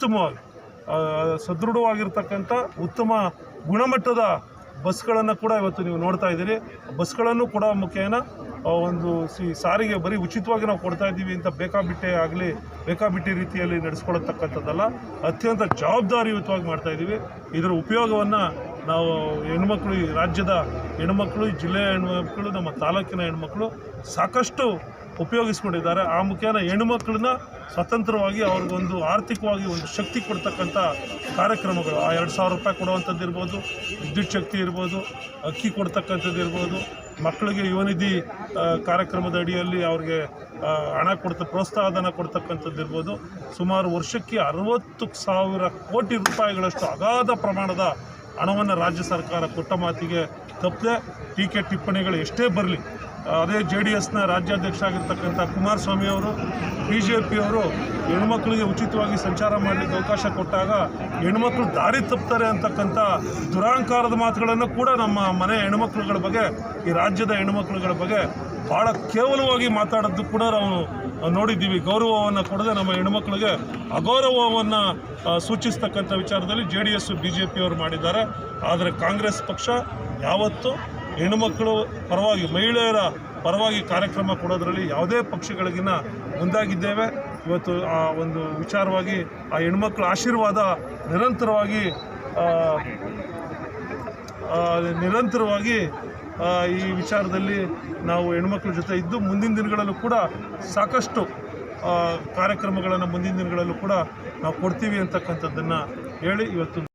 ಅತ್ಯುತ್ತಮವಾಗಿ ಆ, ಸದೃಢವಾಗಿರ್ತಕ್ಕಂಥ ಉತ್ತಮ ಗುಣಮಟ್ಟದ ಬಸ್ಗಳನ್ನು ಕೂಡ ಇವತ್ತು ನೀವು ನೋಡ್ತಾ ಇದ್ದೀರಿ. ಬಸ್ಗಳನ್ನು ಕೂಡ ಮುಖೇನ ಒಂದು ಸಿ ಸಾರಿಗೆ ಬರೀ ಉಚಿತವಾಗಿ ನಾವು ಕೊಡ್ತಾ ಇದ್ದೀವಿ ಅಂತ ಬೇಕಾಬಿಟ್ಟೆ ಆಗಲಿ ಬೇಕಾಬಿಟ್ಟಿ ರೀತಿಯಲ್ಲಿ ನಡೆಸ್ಕೊಳತಕ್ಕಂಥದ್ದಲ್ಲ ಅತ್ಯಂತ ಜವಾಬ್ದಾರಿಯುತವಾಗಿ ಮಾಡ್ತಾ ಇದ್ದೀವಿ. ಇದರ ಉಪಯೋಗವನ್ನು ನಾವು ಹೆಣ್ಮಕ್ಳು ಈ ರಾಜ್ಯದ ಹೆಣ್ಮಕ್ಳು ಜಿಲ್ಲೆಯ ಹೆಣ್ಮಕ್ಳು ನಮ್ಮ ತಾಲೂಕಿನ ಹೆಣ್ಮಕ್ಳು ಸಾಕಷ್ಟು ಉಪಯೋಗಿಸ್ಕೊಂಡಿದ್ದಾರೆ. ಆ ಮುಖೇನ ಮಕ್ಕಳನ್ನ ಸ್ವತಂತ್ರವಾಗಿ ಅವ್ರಿಗೊಂದು ಆರ್ಥಿಕವಾಗಿ ಒಂದು ಶಕ್ತಿ ಕೊಡ್ತಕ್ಕಂಥ ಕಾರ್ಯಕ್ರಮಗಳು. ಆ ಎರಡು ಸಾವಿರ ರೂಪಾಯಿ ಕೊಡುವಂಥದ್ದು ಇರ್ಬೋದು, ವಿದ್ಯುತ್ ಶಕ್ತಿ ಇರ್ಬೋದು, ಅಕ್ಕಿ ಕೊಡ್ತಕ್ಕಂಥದ್ದು ಇರ್ಬೋದು, ಮಕ್ಕಳಿಗೆ ಯುವನಿಧಿ ಕಾರ್ಯಕ್ರಮದ ಅಡಿಯಲ್ಲಿ ಅವ್ರಿಗೆ ಹಣ ಕೊಡ್ತ, ಪ್ರೋತ್ಸಾಹಧನ ಕೊಡ್ತಕ್ಕಂಥದ್ದು ಇರ್ಬೋದು. ಸುಮಾರು ವರ್ಷಕ್ಕೆ ಅರವತ್ತು ಸಾವಿರ ಕೋಟಿ ರೂಪಾಯಿಗಳಷ್ಟು ಅಗಾಧ ಪ್ರಮಾಣದ ಹಣವನ್ನು ರಾಜ್ಯ ಸರ್ಕಾರ ಕೊಟ್ಟ ಮಾತಿಗೆ ತಪ್ಪದೆ ಟೀಕೆ ಟಿಪ್ಪಣಿಗಳು ಎಷ್ಟೇ ಬರಲಿ ಅದೇ ಜೆ ಡಿ ಎಸ್ನ ರಾಜ್ಯಾಧ್ಯಕ್ಷ ಆಗಿರ್ತಕ್ಕಂಥ ಕುಮಾರಸ್ವಾಮಿ ಅವರು ಬಿ ಜೆ ಪಿಯವರು ಹೆಣ್ಮಕ್ಳಿಗೆ ಉಚಿತವಾಗಿ ಸಂಚಾರ ಮಾಡಲಿಕ್ಕೆ ಅವಕಾಶ ಕೊಟ್ಟಾಗ ಹೆಣ್ಮಕ್ಳು ದಾರಿ ತಪ್ತಾರೆ ಅಂತಕ್ಕಂಥ ದುರಾಂಕಾರದ ಮಾತುಗಳನ್ನು ಕೂಡ ನಮ್ಮ ಮನೆ ಹೆಣ್ಮಕ್ಳುಗಳ ಬಗ್ಗೆ, ಈ ರಾಜ್ಯದ ಹೆಣ್ಮಕ್ಳುಗಳ ಬಗ್ಗೆ ಭಾಳ ಕೇವಲವಾಗಿ ಮಾತಾಡೋದು ಕೂಡ ನಾವು ನೋಡಿದ್ದೀವಿ. ಗೌರವವನ್ನು ಕೊಡದೆ ನಮ್ಮ ಹೆಣ್ಮಕ್ಳಿಗೆ ಅಗೌರವವನ್ನು ಸೂಚಿಸ್ತಕ್ಕಂಥ ವಿಚಾರದಲ್ಲಿ J D S B J ಪಿಯವರು ಮಾಡಿದ್ದಾರೆ. ಆದರೆ ಕಾಂಗ್ರೆಸ್ ಪಕ್ಷ ಯಾವತ್ತೂ ಹೆಣ್ಣುಮಕ್ಕಳು ಪರವಾಗಿ ಮಹಿಳೆಯರ ಪರವಾಗಿ ಕಾರ್ಯಕ್ರಮ ಕೊಡೋದ್ರಲ್ಲಿ ಯಾವುದೇ ಪಕ್ಷಗಳಿಗಿನ್ನ ಮುಂದಾಗಿದ್ದೇವೆ. ಇವತ್ತು ಆ ಒಂದು ವಿಚಾರವಾಗಿ ಆ ಹೆಣ್ಮಕ್ಳ ಆಶೀರ್ವಾದ ನಿರಂತರವಾಗಿ ನಿರಂತರವಾಗಿ ಈ ವಿಚಾರದಲ್ಲಿ ನಾವು ಹೆಣ್ಮಕ್ಳ ಜೊತೆ ಇದ್ದು ಮುಂದಿನ ದಿನಗಳಲ್ಲೂ ಕೂಡ ಸಾಕಷ್ಟು ಕಾರ್ಯಕ್ರಮಗಳನ್ನು ಮುಂದಿನ ದಿನಗಳಲ್ಲೂ ಕೂಡ ನಾವು ಕೊಡ್ತೀವಿ ಅಂತಕ್ಕಂಥದ್ದನ್ನು ಹೇಳಿ ಇವತ್ತು